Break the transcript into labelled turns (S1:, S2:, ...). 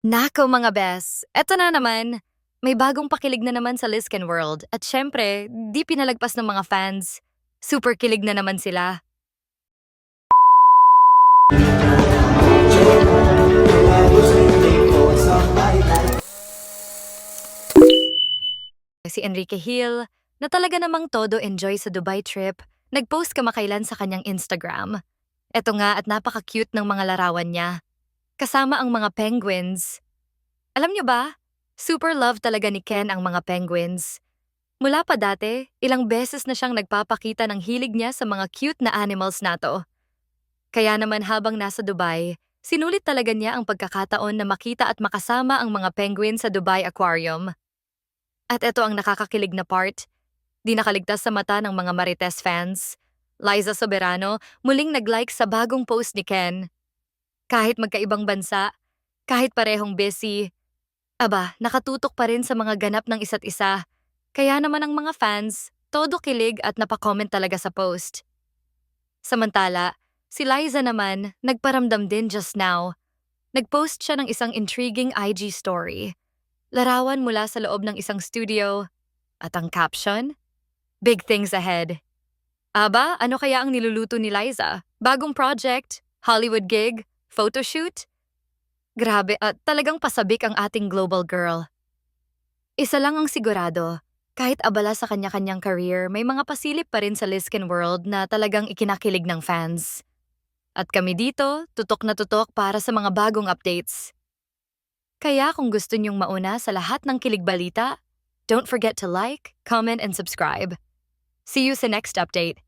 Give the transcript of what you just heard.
S1: Nako mga bes, eto na naman. May bagong pakilig na naman sa Lisken World at syempre, di pinalagpas ng mga fans. Super kilig na naman sila. Si Enrique Hill, na talaga namang todo enjoy sa Dubai trip, nagpost kamakailan sa kanyang Instagram. Eto nga at napaka-cute ng mga larawan niya. Kasama ang mga penguins. Alam niyo ba, super love talaga ni Ken ang mga penguins. Mula pa dati, ilang beses na siyang nagpapakita ng hilig niya sa mga cute na animals nato. Kaya naman habang nasa Dubai, sinulit talaga niya ang pagkakataon na makita at makasama ang mga penguin sa Dubai Aquarium. At ito ang nakakakilig na part. Di nakaligtas sa mata ng mga Marites fans. Liza Soberano muling nag-like sa bagong post ni Ken. Kahit magkaibang bansa, kahit parehong busy, aba, nakatutok pa rin sa mga ganap ng isa't isa. Kaya naman ang mga fans, todo kilig at napakomment talaga sa post. Samantala, si Liza naman, nagparamdam din just now. Nagpost siya ng isang intriguing IG story. Larawan mula sa loob ng isang studio. At ang caption? Big things ahead. Aba, ano kaya ang niluluto ni Liza? Bagong project? Hollywood gig? Photoshoot? Grabe at talagang pasabik ang ating global girl. Isa lang ang sigurado, kahit abala sa kanya-kanyang career, may mga pasilip pa rin sa Lisken World na talagang ikinakilig ng fans. At kami dito, tutok na tutok para sa mga bagong updates. Kaya kung gusto nyong mauna sa lahat ng kilig balita, don't forget to like, comment, and subscribe. See you sa next update.